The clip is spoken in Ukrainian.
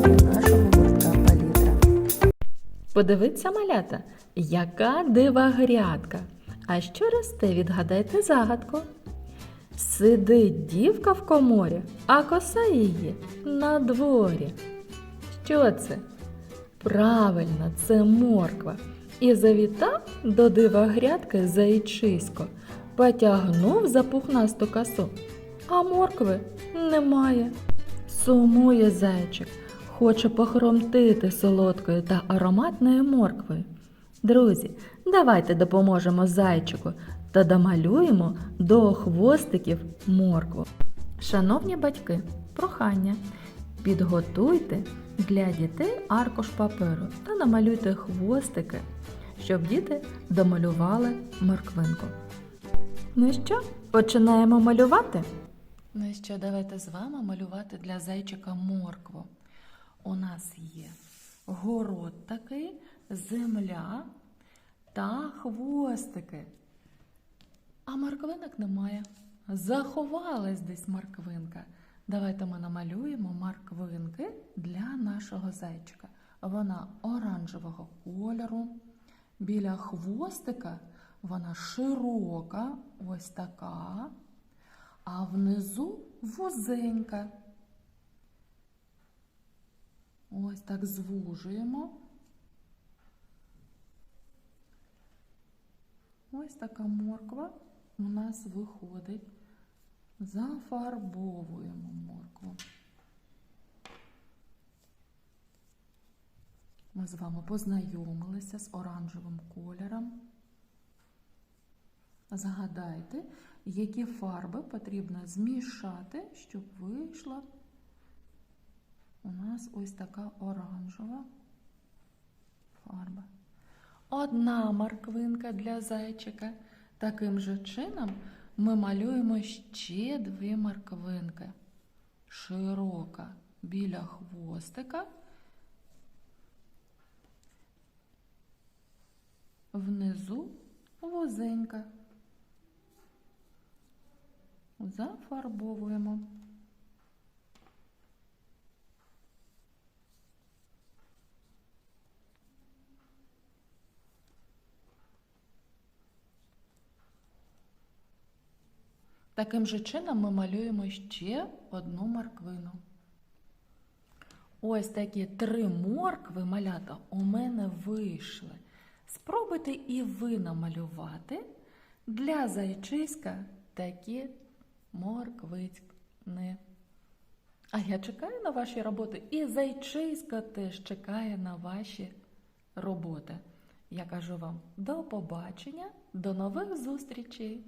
для нашого гуртка палітра. Подивіться, малята, яка дива грядка. А що росте, відгадайте загадку. Сидить дівка в коморі, а коса її на дворі. Що це? Правильно, це морква. І завітав до дива грядки зайчисько, потягнув за пухнасту косу, а моркви немає. Сумує зайчик, хоче похромтити солодкою та ароматною морквою. Друзі, давайте допоможемо зайчику та домалюємо до хвостиків моркву. Шановні батьки, прохання, підготуйте для дітей аркуш паперу та намалюйте хвостики, щоб діти домалювали морквинку. Ну що, починаємо малювати? Ну що, давайте з вами малювати для зайчика моркву. У нас є город такий, земля та хвостики. А морквинок немає. Заховалась десь морквинка. Давайте ми намалюємо морквинки для нашого зайчика. Вона оранжевого кольору. Біля хвостика вона широка, ось така, а внизу вузенька. Ось так звужуємо. Ось така морква у нас виходить. Зафарбовуємо моркву. Ми з вами познайомилися з оранжевим кольором. Згадайте, які фарби потрібно змішати, щоб вийшла у нас ось така оранжева фарба. Одна морквинка для зайчика. Таким же чином ми малюємо ще дві морквинки. Широка біля хвостика. Внизу вузенька. Зафарбовуємо. Таким же чином ми малюємо ще одну морквину. Ось такі три моркви малята у мене вийшли. Спробуйте і ви намалювати для зайчиська такі морквини. А я чекаю на ваші роботи, і зайчиська теж чекає на ваші роботи. Я кажу вам до побачення, до нових зустрічей!